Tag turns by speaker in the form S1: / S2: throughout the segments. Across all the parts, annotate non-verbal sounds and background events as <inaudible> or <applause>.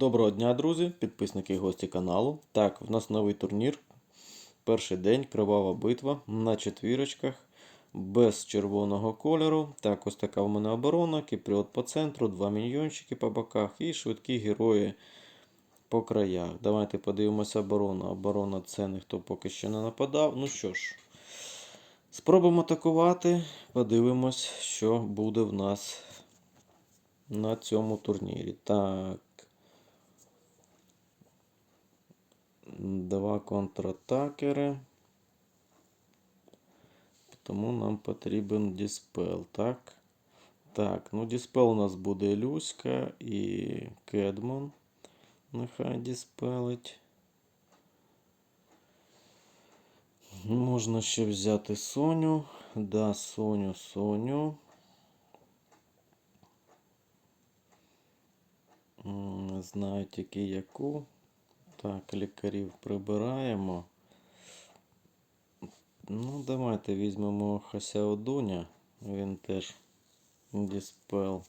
S1: Доброго дня, друзі, підписники і гості каналу. Так, в нас новий турнір. Перший день, кривава битва на четвірочках, без червоного кольору. Так, ось така в мене оборона, кіпріот по центру, два міньйончики по боках і швидкі герої по краях. Давайте подивимося оборону. Оборона це ніхто поки що не нападав. Ну що ж, спробуємо атакувати. Подивимось, що буде в нас на цьому турнірі. Так. Два контратакери. Тому нам потрібен Діспел, так? Так, ну Діспел у нас буде Люська і Кедмон. Нехай діспелить. Можна ще взяти Соню. Да, Соню, Соню. Не знаю тільки яку. Так, лікарів прибираємо. Ну, давайте візьмемо Хасяодуня. Він теж діспел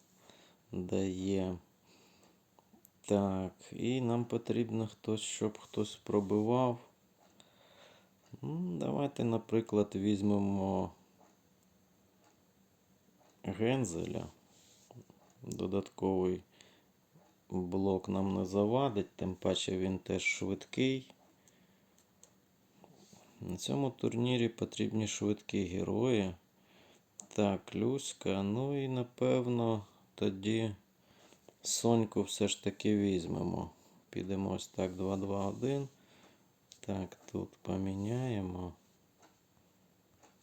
S1: дає. Так, і нам потрібно хтось, щоб хтось пробивав. Ну, Давайте, наприклад, візьмемо Гензеля. Додатковий блок нам не завадить, тим паче він теж швидкий. На цьому турнірі потрібні швидкі герої. Так, Люська. Ну і напевно тоді Соньку все ж таки візьмемо. Підемо ось так 2-2-1. Так, тут поміняємо.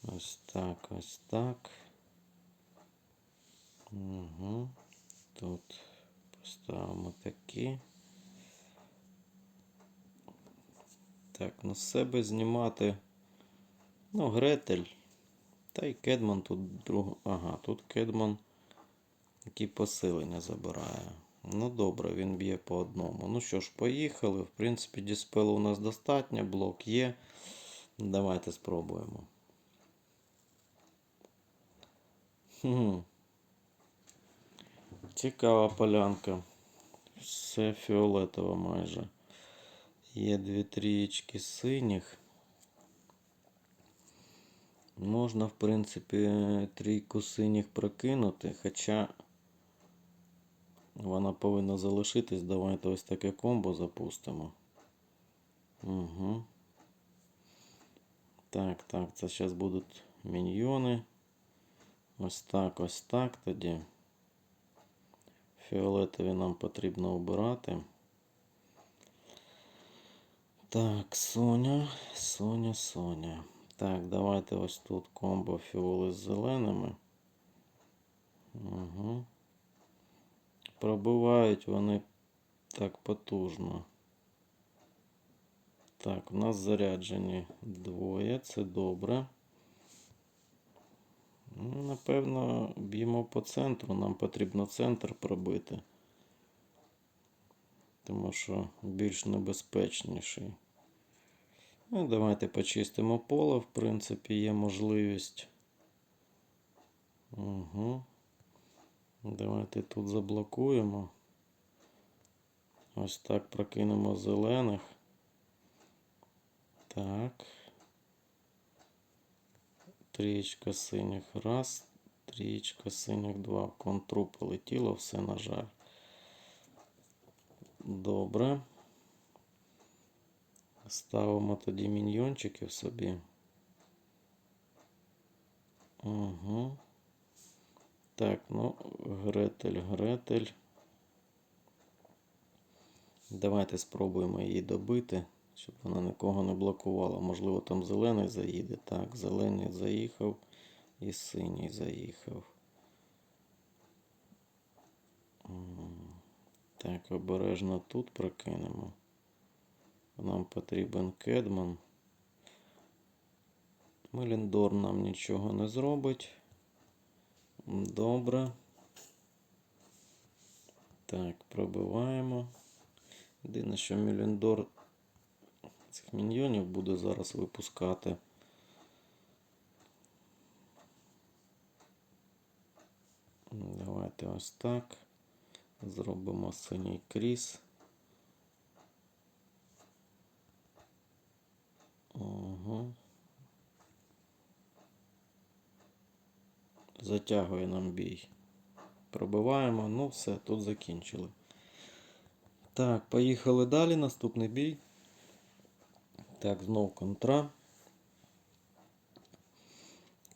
S1: Ось так, ось так. Угу. Тут поставимо такі. Так, ну себе знімати. Ну, Гретель. Та й Кедман тут друг. Ага, тут Кедман які посилення забирає. Ну добре, він б'є по одному. Ну що ж, поїхали. В принципі, діспелу у нас достатньо, блок є. Давайте спробуємо. Хм. Цікава полянка. Все фіолетово майже. Є дві трієчки синіх. Можна, в принципі, трійку синіх прокинути, хоча вона повинна залишитись. Давайте ось таке комбо запустимо. Угу. Так, так, це зараз будуть міньйони. Ось так, ось так тоді. Фіолетові нам потрібно обирати. Так, Соня, Соня, Соня. Так, давайте ось тут комбо фіоли з зеленими. Угу. Пробивають вони так потужно. Так, у нас заряджені двоє, це добре. Ну, Напевно, б'ємо по центру. Нам потрібно центр пробити. Тому що більш небезпечніший. Ну, давайте почистимо поле, в принципі, є можливість. Угу. Давайте тут заблокуємо. Ось так прокинемо зелених. Так. Трієчка синіх раз. Трієчка синіх два. Контру полетіло, все, на жаль. Добре. Ставимо тоді міньйончиків собі. Угу. Так, ну, Гретель, Гретель. Давайте спробуємо її добити, щоб вона нікого не блокувала. Можливо, там зелений заїде. Так, зелений заїхав і синій заїхав. Так, обережно тут прокинемо. Нам потрібен Кедман. Меліндор нам нічого не зробить. Добре. Так, пробиваємо. Єдине, що Меліндор цих міньйонів буде зараз випускати. Давайте ось так. Зробимо синій кріс. Угу. Затягує нам бій. Пробиваємо, ну все, тут закінчили. Так, поїхали далі. Наступний бій. Так, знов контра.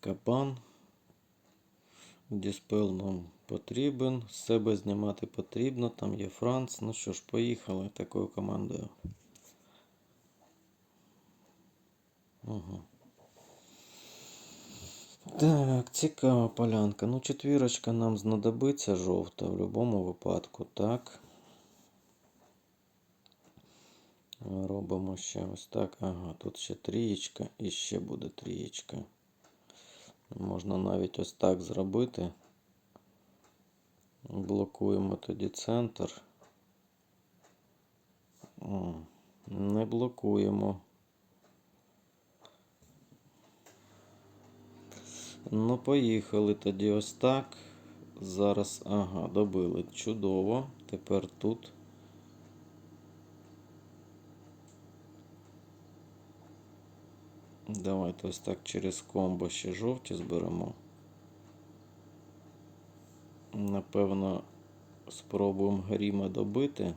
S1: Капан. Діспел нам потрібен. Себе знімати потрібно. Там є Франц. Ну що ж, поїхали такою командою. Угу. Так, цікава полянка. Ну, четвірочка нам знадобиться жовта в будь-якому випадку, так. Робимо ще ось так. Ага, тут ще трієчка і ще буде трієчка. Можна навіть ось так зробити. Блокуємо тоді центр. О, не блокуємо. Ну, поїхали тоді ось так. Зараз, ага, добили. Чудово. Тепер тут. Давайте ось так через комбо ще жовті зберемо. Напевно, спробуємо гріма добити.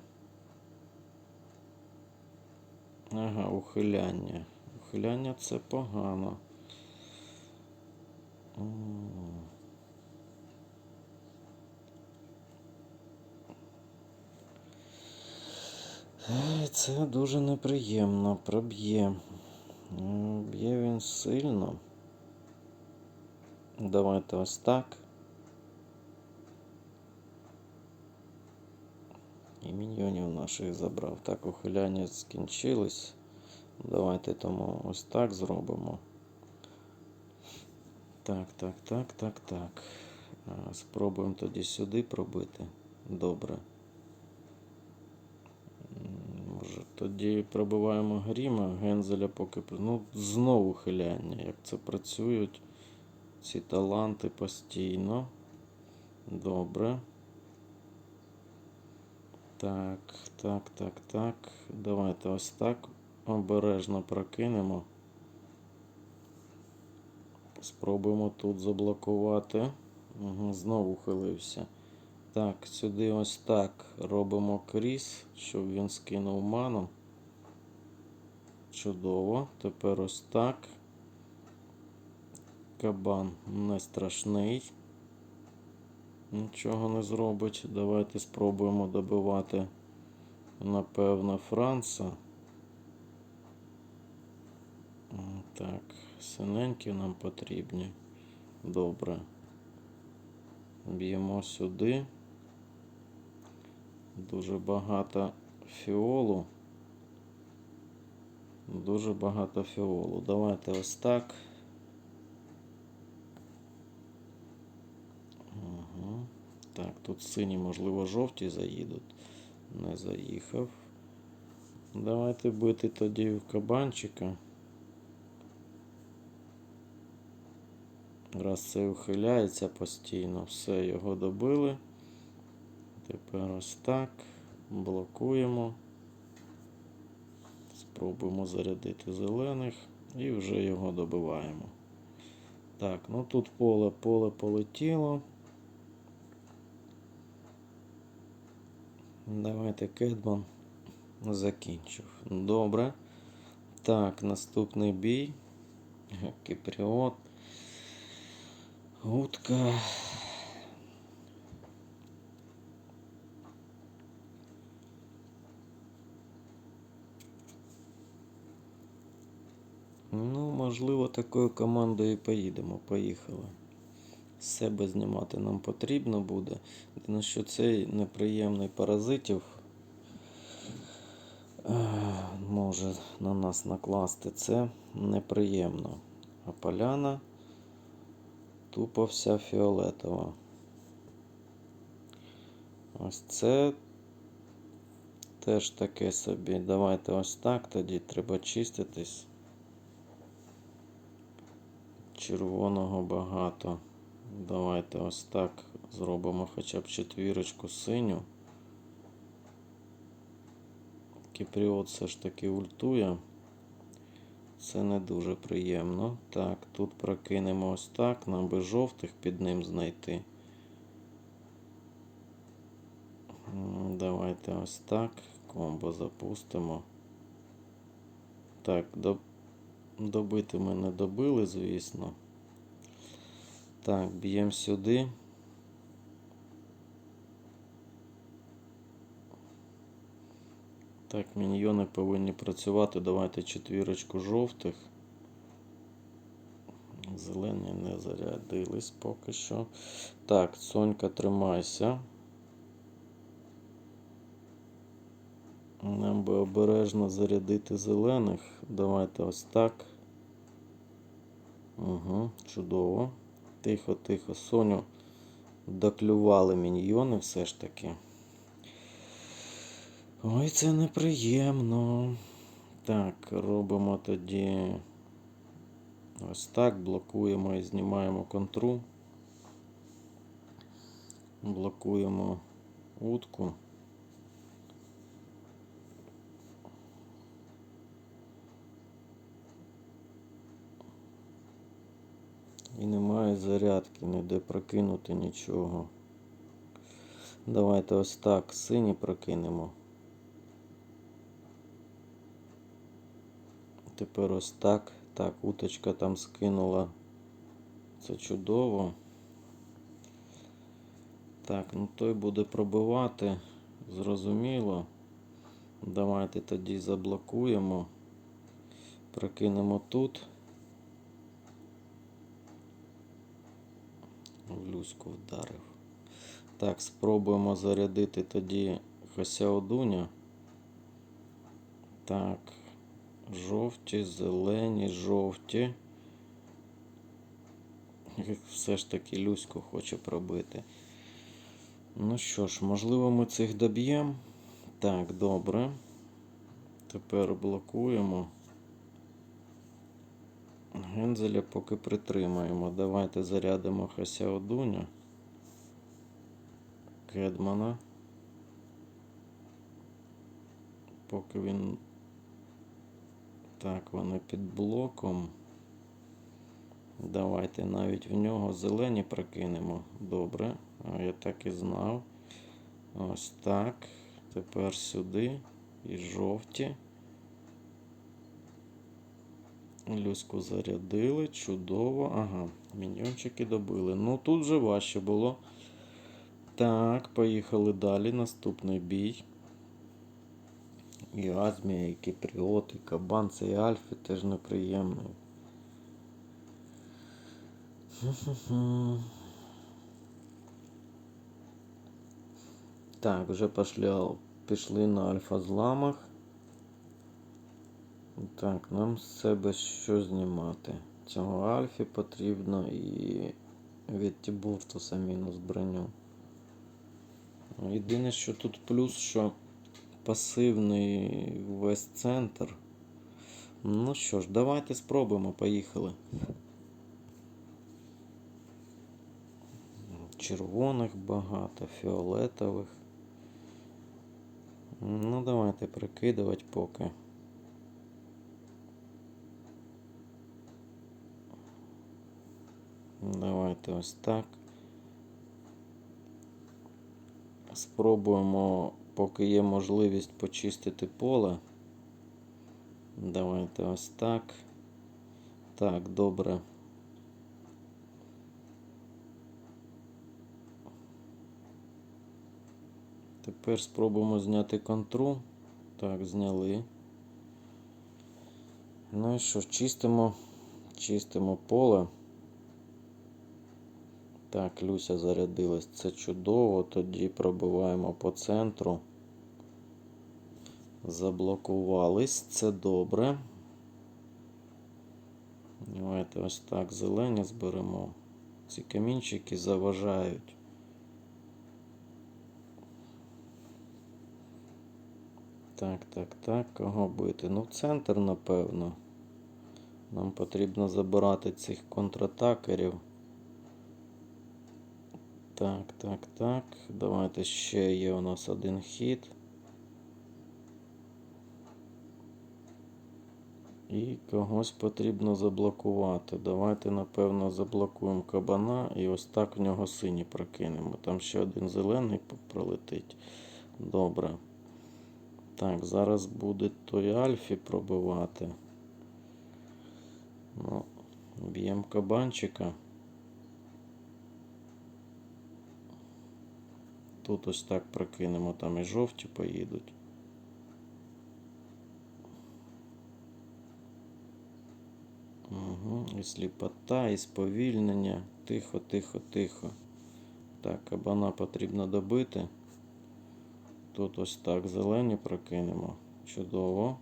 S1: Ага, ухиляння. Ухиляння це погано. Це дуже неприємно. Проб'є. Б'є він сильно. Давайте ось так. І міньйонів наших забрав. Так, ухиляння скінчились. Давайте тому ось так зробимо. Так, так, так, так, так. Спробуємо тоді сюди пробити. Добре. М, Може, тоді пробиваємо гріма, гензеля поки. Ну, знову хиляння. Як це працюють ці таланти постійно. Добре. Так, так, так, так. Давайте ось так обережно прокинемо. Спробуємо тут заблокувати. Угу, знову хилився. Так, сюди ось так робимо кріс, щоб він скинув ману. Чудово. Тепер ось так. Кабан не страшний. Нічого не зробить. Давайте спробуємо добивати, напевно, Франца. Так, синенькі нам потрібні. Добре. Б'ємо сюди. Дуже багато фіолу. Дуже багато фіолу. Давайте ось так. Угу. Так, тут сині, можливо, жовті заїдуть. Не заїхав. Давайте бити тоді в кабанчика. Раз це ухиляється постійно, все, його добили. Тепер ось так. Блокуємо. Спробуємо зарядити зелених і вже його добиваємо. Так, ну тут поле, поле полетіло. Давайте Кедман закінчив. Добре. Так, наступний бій. Кіпріот. Утка. Ну, можливо, такою командою і поїдемо. Поїхали. Себе знімати нам потрібно буде. Єдине, що цей неприємний паразитів е, може на нас накласти. Це неприємно. А поляна тупо вся фіолетова. Ось це теж таке собі. Давайте ось так тоді треба чиститись. Червоного багато. Давайте ось так зробимо хоча б четвірочку синю. Кіпріот все ж таки ультує. Це не дуже приємно. Так, тут прокинемо ось так. Нам би жовтих під ним знайти. Давайте ось так. Комбо запустимо. Так, до... добити ми не добили, звісно. Так, б'ємо сюди. Так, міньйони повинні працювати. Давайте четвірочку жовтих. Зелені не зарядились поки що. Так, Сонька, тримайся. Нам би обережно зарядити зелених. Давайте ось так. Угу, чудово. Тихо, тихо. Соню доклювали міньйони все ж таки. Ой, це неприємно. Так, робимо тоді ось так, блокуємо і знімаємо контру. Блокуємо утку. І зарядки, ніде прокинути нічого. Давайте ось так сині прокинемо. Тепер ось так. Так, уточка там скинула. Це чудово. Так, ну той буде пробивати. Зрозуміло. Давайте тоді заблокуємо. Прокинемо тут. В Люську вдарив. Так, спробуємо зарядити тоді Хосяодуня. Так. Жовті, зелені, жовті. Все ж таки Люську хоче пробити. Ну що ж, можливо, ми цих доб'ємо. Так, добре. Тепер блокуємо. Гензеля поки притримаємо. Давайте зарядимо Хасяодуня. Кедмана. Поки він. Так, вони під блоком. Давайте навіть в нього зелені прокинемо. Добре. Я так і знав. Ось так. Тепер сюди. І жовті. Люську зарядили, чудово. Ага, міньйончики добили. Ну тут вже важче було. Так, поїхали далі. Наступний бій. І Азмія, і Кіпріот, і Кабан, це і Альфі теж неприємний. <laughs> Так, вже пішли, пішли на альфа-зламах. Так, нам з себе що знімати? Цього Альфі потрібно і від Тібуртуса мінус броню. Єдине, що тут плюс, що пасивний весь центр. Ну що ж, давайте спробуємо, поїхали. Червоних багато, фіолетових. Ну, давайте прикидувати поки. Давайте ось так. Спробуємо, поки є можливість почистити поле. Давайте ось так. Так, добре. Тепер спробуємо зняти контру. Так, зняли. Ну і що, чистимо, чистимо поле. Так, Люся зарядилась. Це чудово. Тоді пробиваємо по центру. Заблокувались. Це добре. Давайте ось так зелені зберемо. Ці камінчики заважають. Так, так, так. Кого бити? Ну, центр, напевно. Нам потрібно забирати цих контратакерів. Так, так, так. Давайте ще є у нас один хід. І когось потрібно заблокувати. Давайте, напевно, заблокуємо кабана і ось так в нього сині прокинемо. Там ще один зелений пролетить. Добре. Так, зараз буде той Альфі пробивати. Ну, б'ємо кабанчика. Тут ось так прокинемо, там і жовті поїдуть. Угу. І сліпота, і сповільнення. Тихо, тихо, тихо. Так, кабана потрібно добити. Тут ось так зелені прокинемо. Чудово.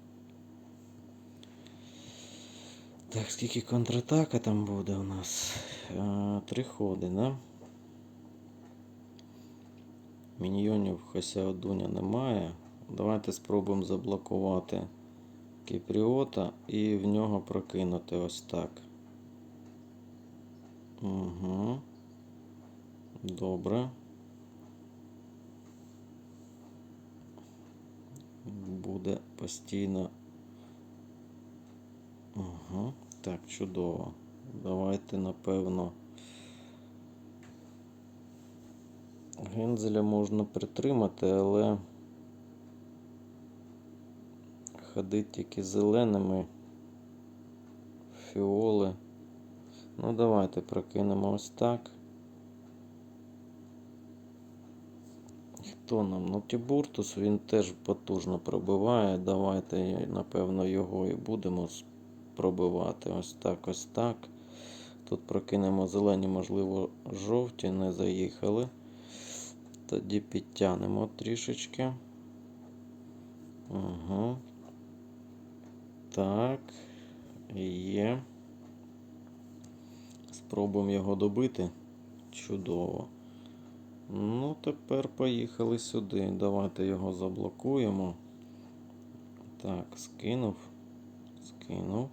S1: Так, скільки контратака там буде у нас? А, три ходи, да? Міньйонів Хасяодуня немає. Давайте спробуємо заблокувати Кіпріота і в нього прокинути ось так. Угу. Добре. Буде постійно. Угу. Так, чудово. Давайте, напевно. Гензеля можна притримати, але ходить тільки зеленими фіоли. Ну, давайте прокинемо ось так. Хто нам? Ну, Тібуртус він теж потужно пробиває. Давайте, напевно, його і будемо пробивати. Ось так, ось так. Тут прокинемо зелені, можливо, жовті, не заїхали. Тоді підтягнемо трішечки. Угу. Так. Є. Спробуємо його добити. Чудово. Ну, тепер поїхали сюди. Давайте його заблокуємо. Так, скинув. Скинув.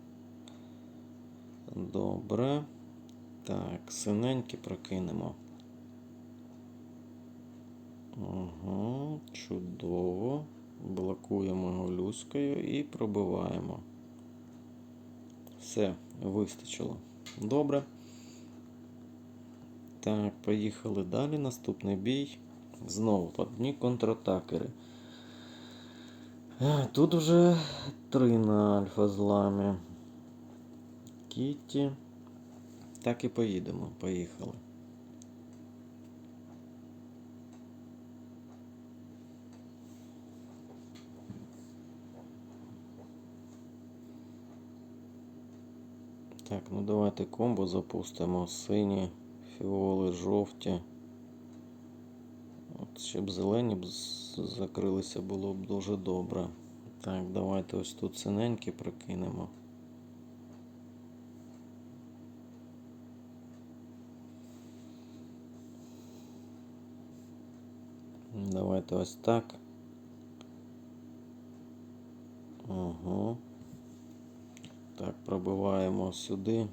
S1: Добре. Так, синенькі прокинемо. Угу, чудово. Блокуємо його люською і пробиваємо. Все, вистачило. Добре. Так, поїхали далі. Наступний бій. Знову одні контратакери. Е, Тут вже три на альфа зламі. Кіті. Так і поїдемо. Поїхали. Так, ну давайте комбо запустимо. Сині, фіоли, жовті. От, щоб зелені закрилися, було б дуже добре. Так, давайте ось тут синенькі прокинемо. Давайте ось так. Угу. Так, пробиваємо сюди.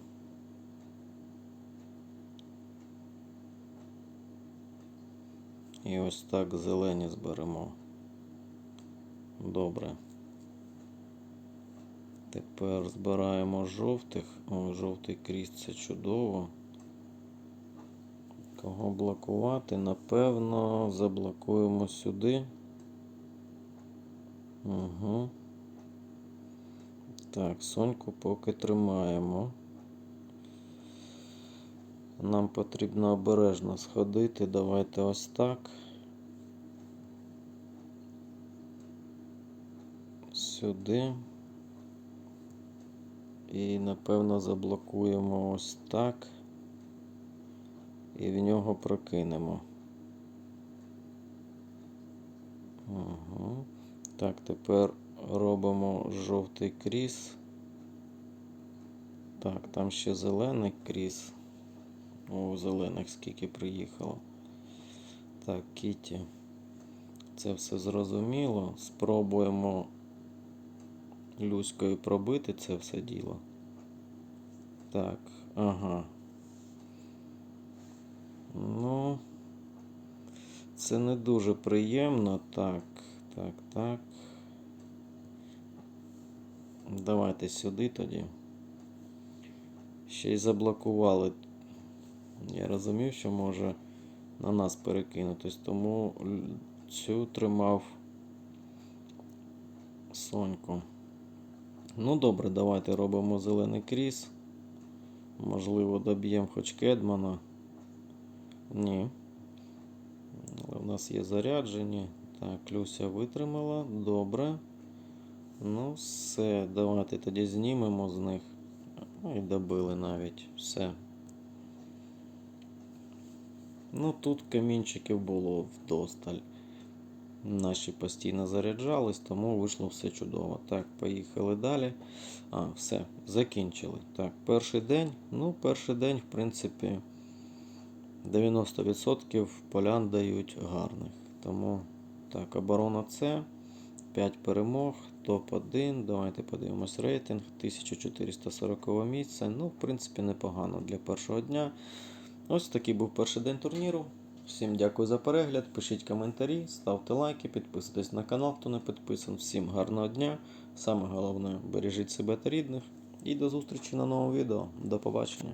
S1: І ось так зелені зберемо. Добре. Тепер збираємо жовтих. О, жовтий кріс це чудово. Кого блокувати? Напевно, заблокуємо сюди. Угу. Так, соньку поки тримаємо. Нам потрібно обережно сходити. Давайте ось так. Сюди. І напевно заблокуємо ось так. І в нього прокинемо. Угу. Так, тепер робимо жовтий кріс. Так, там ще зелений кріс. О, зелених скільки приїхало. Так, Кіті. Це все зрозуміло. Спробуємо люською пробити це все діло. Так, ага. Ну, це не дуже приємно. Так, так, так. Давайте сюди тоді. Ще й заблокували. Я розумів, що може на нас перекинутись, тому цю тримав Соньку. Ну добре, давайте робимо зелений кріс. Можливо, доб'ємо хоч Кедмана. Ні. Але в нас є заряджені. Так, Люся витримала. Добре. Ну, все, давайте тоді знімемо з них. Ну і добили навіть. Все. Ну, тут камінчиків було вдосталь. Наші постійно заряджались, тому вийшло все чудово. Так, поїхали далі. А, все, закінчили. Так, перший день. Ну, перший день, в принципі, 90% полян дають гарних. Тому так, оборона С, 5 перемог, топ-1. Давайте подивимось рейтинг. 1440 місце. Ну, в принципі, непогано для першого дня. Ось такий був перший день турніру. Всім дякую за перегляд. Пишіть коментарі, ставте лайки, підписуйтесь на канал, хто не підписаний. Всім гарного дня. Саме головне, бережіть себе та рідних. І до зустрічі на новому відео. До побачення.